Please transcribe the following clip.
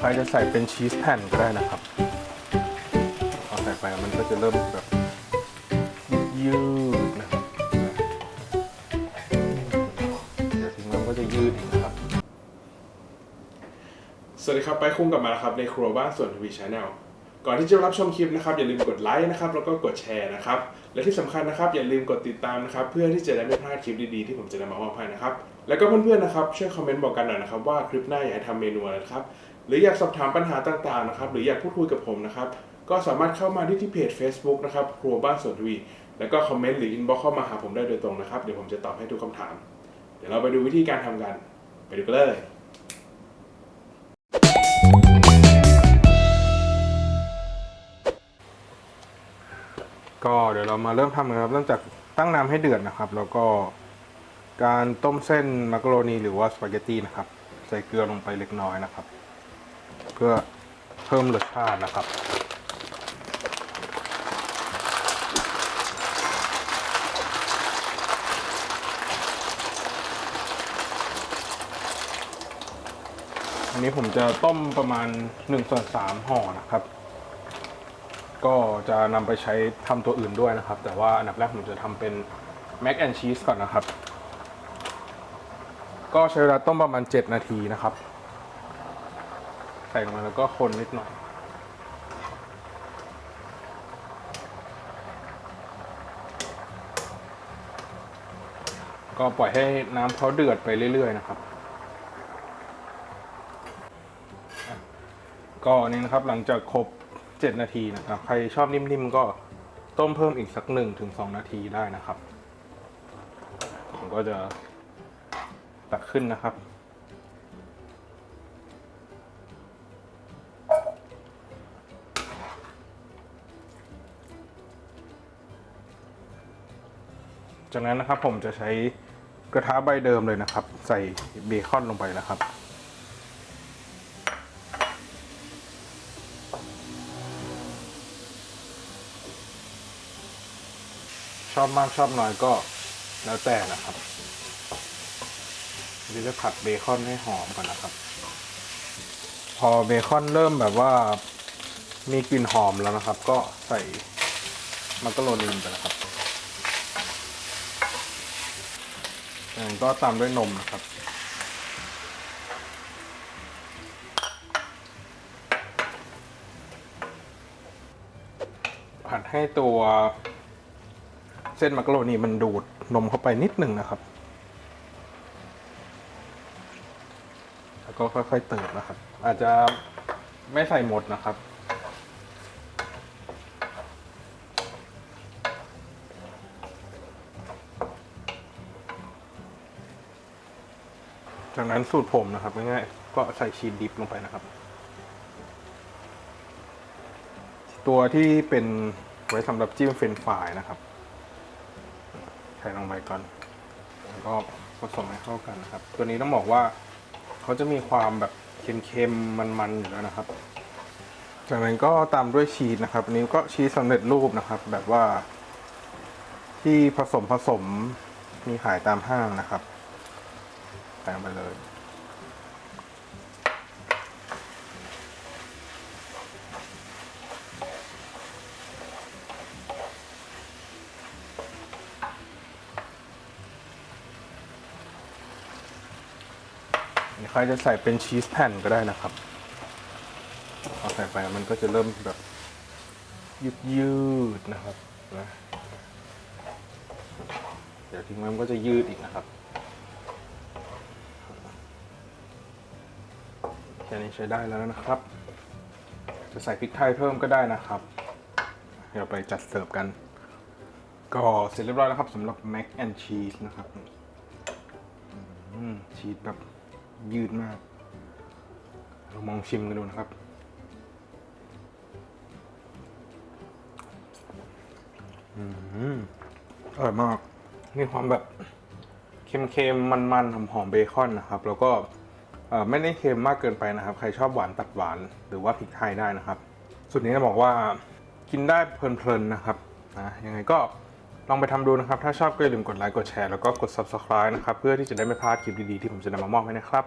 ใครจะใส่เป็นชีสแผ่นก็ได้นะครับพอาใส่ไปมันก็จะเริ่มแบบยืดนะครับเดี๋ยวถึงมันก็จะยืดอีกนะครับ สวัสดีครับไปคุ้งกลับมาแล้วครับในครัวบ้านส่วนทวีชาแนลก่อนที่จะรับชมคลิปนะครับอย่าลืมกดไลค์นะครับแล้วก็กดแชร์นะครับและที่สำคัญนะครับอย่าลืมกดติดตามนะครับเพื่อที่จะได้ไม่พลาดคลิปดีๆที่ผมจะนำมามอบให้นะครับ แล้วก็เพื่อนๆนะครับช่วยคอมเมนต์บอกกันหน่อยนะครับว่าคลิปหน้าอยากให้ทำเมนูอะไรนะครับหรืออยากสอบถามปัญหาต่างๆนะครับหรืออยากพูดคุยกับผมนะครับก็สามารถเข้ามาที่ที่เพจ Facebook นะครับครัวบ้านสวนทวี แล้วก็คอมเมนต์หรืออินบ็อกเข้ามาหาผมได้โดยตรงนะครับเดี๋ยวผมจะตอบให้ทุกคำถาม เดี๋ยวเราไปดูวิธีการทำกัน ไปดูกันเลย ก็เดี๋ยวเรามาเริ่มทำกันครับเริ่มจากตั้งน้ำให้เดือดนะครับ แล้วก็ การต้มเส้นมักโรนีหรือว่าสปาเกตตีนะครับ ใส่เกลือลงไปเล็กน้อยนะครับ เพื่อเพิ่มรสชาตินะครับ อันนี้ผมจะต้มประมาณ1ส่วน3ห่อนะครับ ก็จะนำไปใช้ทำตัวอื่นด้วยนะครับ แต่ว่าอันดับแรกผมจะทำเป็นแม็กแอนชีสก่อนนะครับ ก็ใช้เวลาต้มประมาณ 7 นาทีนะครับ ใส่ลงมาแล้วก็คนนิดหน่อย ก็ปล่อยให้น้ำเขาเดือดไปเรื่อย ๆ นะครับ ก็นนี้นะครับหลังจากครบ 7 นาทีนะครับ ใครชอบนิ่ม ๆ ก็ต้มเพิ่มอีกสัก1ถึง2นาทีได้นะครับ ผมก็จะ ตักขึ้นนะครับ จากนั้นนะครับผมจะใช้กระทะใบเดิมเลยนะครับ ใส่เบคอนลงไปนะครับชอบมากชอบน้อยก็แล้วแต่นะครับ เดี๋ยวจะผัดเบคอนให้หอมก่อนนะครับ พอเบคอนเริ่มแบบว่ามีกลิ่นหอมแล้วนะครับ ก็ใส่มักกะโรนีลงไปนะครับจากนั้นก็ตามด้วยนมนะครับผัดให้ตัวเส้นมักกะโรนีมันดูดนมเข้าไปนิดหนึ่งนะครับ แล้วก็ค่อยๆเติมนะครับ อาจจะไม่ใส่หมดนะครับ จากนั้นสูตรผมนะครับง่ายๆก็ใส่ชีสดิบลงไปนะครับ ตัวที่เป็นไว้สำหรับจิ้มเฟรนฟรายนะครับใส่ลงไปก่อนแล้วก็ผสมให้เข้ากันนะครับ ตัวนี้ต้องบอกว่า เขาจะมีความแบบเค็มๆมันๆอยู่แล้วนะครับ จากนั้นก็ตามด้วยชีสนะครับ อันนี้ก็ชีสสำเร็จรูปนะครับ แบบว่า ที่ผสมผสมมีขายตามห้างนะครับใส่งไปเลย รจะใส่เป็นชีสแผ่นก็ได้นะครับพอใส่ไปมันก็จะเริ่มแบบยืดยืดๆนะครับนะเดี๋ยวทิ้งไว้มันก็จะยืดอีกนะครับแค่นี้ใช้ได้แล้วนะครับ จะใส่พริกไทยเพิ่มก็ได้นะครับ เดี๋ยวไปจัดเสิร์ฟกัน ก็เสร็จเรียบร้อยแล้วครับสำหรับแม็กแอนชีสนะครับชีสแบบ ยืดมาก เรามองชิมกันดูนะครับ อืมอร่อยมาก มีความแบบเค็มๆ มันๆ หอมๆ เบคอนนะครับ แล้วก็ไม่ได้เค็มมากเกินไปนะครับ ใครชอบหวานตัดหวาน หรือว่าพริกไทยได้นะครับ สุดนี้จะบอกว่ากินได้เพลินๆ นะครับนะยังไงก็ ลองไปทำดูนะครับ ถ้าชอบก็อย่าลืมกดไลค์กดแชร์แล้วก็กด subscribe นะครับ เพื่อที่จะได้ไม่พลาดคลิปดีๆที่ผมจะนำมามอบให้นะครับ